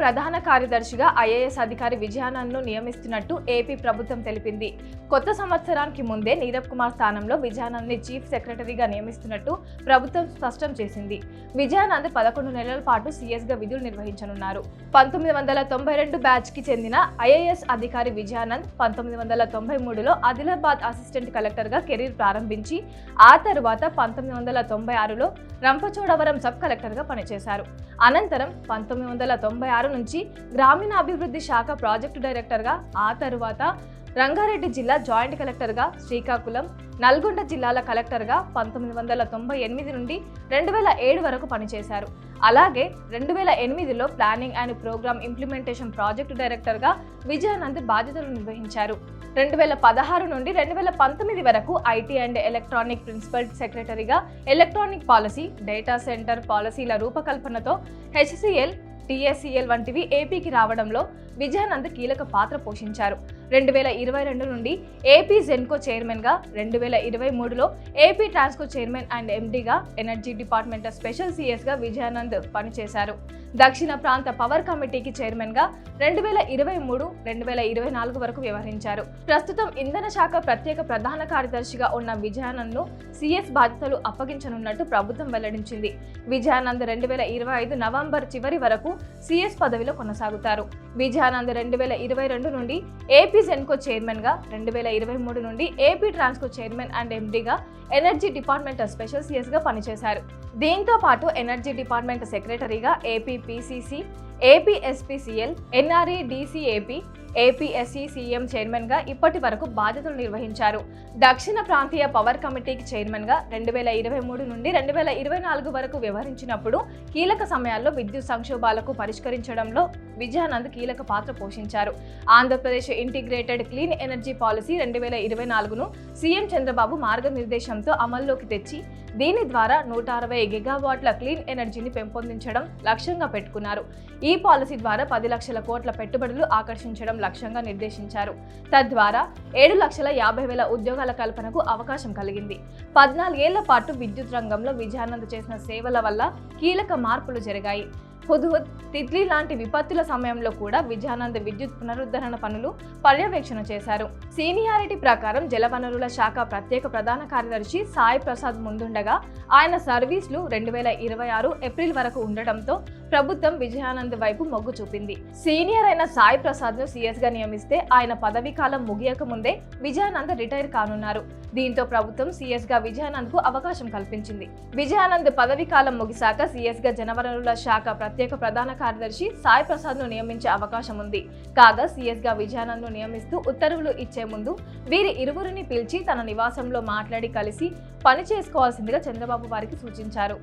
ప్రధాన కార్యదర్శిగా ఐఏఎస్ అధికారి విజయానంద్ను నియమిస్తున్నట్టు ఏపీ ప్రభుత్వం తెలిపింది. కొత్త సంవత్సరానికి ముందే నీరబ్ కుమార్ స్థానంలో విజయానంద్ని చీఫ్ సెక్రటరీగా నియమిస్తున్నట్టు ప్రభుత్వం స్పష్టం చేసింది. విజయానంద్ పదకొండు నెలల పాటు సీఎస్గా విధులు నిర్వహించనున్నారు. పంతొమ్మిది వందల తొంభై రెండు బ్యాచ్కి చెందిన ఐఏఎస్ అధికారి విజయానంద్ పంతొమ్మిది వందల తొంభై మూడులో ఆదిలాబాద్ అసిస్టెంట్ కలెక్టర్గా కెరీర్ ప్రారంభించి ఆ తరువాత పంతొమ్మిది వందల తొంభై ఆరులో రంపచోడవరం సబ్ కలెక్టర్గా పనిచేశారు. అనంతరం పంతొమ్మిది వందల తొంభై ఆరు నుంచి గ్రామీణాభివృద్ధి శాఖ ప్రాజెక్టు డైరెక్టర్గా ఆ తరువాత రంగారెడ్డి జిల్లా జాయింట్ కలెక్టర్గా శ్రీకాకుళం నల్గొండ జిల్లాల కలెక్టర్గా పంతొమ్మిది వందల తొంభై ఎనిమిది నుండి రెండు వేల ఏడు వరకు పనిచేశారు. అలాగే రెండు వేల ఎనిమిదిలో planning and programme implementation project డైరెక్టర్గా విజయానంద్ బాధ్యతలు నిర్వహించారు. రెండు వేల పదహారు నుండి రెండు వేల పంతొమ్మిది వరకు ఐటీ అండ్ ఎలక్ట్రానిక్ ప్రిన్సిపల్ సెక్రటరీగా ఎలక్ట్రానిక్ పాలసీ డేటా సెంటర్ పాలసీల రూపకల్పనతో హెచ్సిఎల్ టీఎస్సీఎల్ వంటివి ఏపీకి రావడంలో విజయానంద్ కీలక పాత్ర పోషించారు. రెండు వేల ఇరవై రెండు నుండి ఏపీ జెన్కో చైర్మన్గా రెండు వేల ఇరవై మూడులో ఏపీ ట్రాన్స్కో చైర్మన్ అండ్ ఎండీగా ఎనర్జీ డిపార్ట్మెంట్ స్పెషల్ సిఎస్గా విజయానంద్ పనిచేశారు. దక్షిణ ప్రాంత పవర్ కమిటీకి చైర్మన్గా రెండు వేల ఇరవై మూడు రెండు వేల ఇరవై నాలుగు వరకు వ్యవహరించారు. ప్రస్తుతం ఇంధన శాఖ ప్రత్యేక ప్రధాన కార్యదర్శిగా ఉన్న విజయానంద్ను సిఎస్ బాధ్యతలు అప్పగించనున్నట్టు ప్రభుత్వం వెల్లడించింది. విజయానంద్ రెండు వేల ఇరవై ఐదు నవంబర్ చివరి వరకు సిఎస్ పదవిలో కొనసాగుతారు. విజయానంద్ రెండు వేల ఇరవై రెండు నుండి ఏపీ జెన్కో చైర్మన్గా రెండు వేల ఇరవై మూడు నుండి ఏపీ ట్రాన్స్కో చైర్మన్ అండ్ ఎండీగా ఎనర్జీ డిపార్ట్మెంట్ స్పెషల్ సిఎస్గా పనిచేశారు. దీంతో పాటు ఎనర్జీ డిపార్ట్మెంట్ సెక్రటరీగా AP PCC APSPCL NRE DCAP APSC CM చైర్మన్గా ఇప్పటి వరకు బాధ్యతలు నిర్వహించారు. దక్షిణ ప్రాంతీయ పవర్ కమిటీకి చైర్మన్గా రెండు వేల ఇరవై మూడు నుండి రెండు వేల ఇరవై నాలుగు వరకు వ్యవహరించినప్పుడు కీలక సమయాల్లో విద్యుత్ సంక్షోభాలకు పరిష్కరించడంలో విజయానంద్ కీలక పాత్ర పోషించారు. Andhra Pradesh integrated clean energy policy రెండు వేల ఇరవై నాలుగును సీఎం చంద్రబాబు మార్గనిర్దేశంతో అమల్లోకి తెచ్చి దీని ద్వారా నూట అరవై గిగావాట్ల క్లీన్ ఎనర్జీని పెంపొందించడం లక్ష్యంగా పెట్టుకున్నారు. ఈ పాలసీ ద్వారా పది లక్షల కోట్ల పెట్టుబడులు ఆకర్షించడం లక్ష్యంగా నిర్దేశించారు. తద్వారా ఏడు లక్షల యాభై వేల ఉద్యోగాల కల్పనకు అవకాశం కలిగింది. పద్నాలుగేళ్ళ పాటు విద్యుత్ రంగంలో విజయానంద చేసిన సేవల వల్ల కీలక మార్పులు జరిగాయి. హుద్హుద్ తిత్లీ లాంటి విపత్తుల సమయంలో కూడా విజయానంద విద్యుత్ పునరుద్ధరణ పనులు పర్యవేక్షణ చేశారు. సీనియారిటీ ప్రకారం జలవనరుల శాఖ ప్రత్యేక ప్రధాన కార్యదర్శి సాయి ప్రసాద్ ముందుండగా ఆయన సర్వీసులు రెండు వేల ఇరవై ఆరు ఏప్రిల్ వరకు ఉండటంతో ప్రభుత్వం విజయానంద్ వైపు మొగ్గు చూపింది. సీనియర్ అయిన సాయి ప్రసాద్ను సీఎస్గా నియమిస్తే ఆయన పదవీ కాలం ముగియక ముందే విజయానంద్ రిటైర్ కానున్నారు. దీంతో ప్రభుత్వం సీఎస్గా విజయానంద్కు అవకాశం కల్పించింది. విజయానంద్ పదవీ కాలం ముగిశాక సీఎస్గా జనవనరుల శాఖ ప్రత్యేక ప్రధాన కార్యదర్శి సాయి ప్రసాద్ను నియమించే అవకాశం ఉంది. కాగా సీఎస్గా విజయానంద్ను నియమిస్తూ ఉత్తర్వులు ఇచ్చే ముందు వీరి ఇరువురిని పిలిచి తన నివాసంలో మాట్లాడి కలిసి పని చేసుకోవాల్సిందిగా చంద్రబాబు వారికి సూచించారు.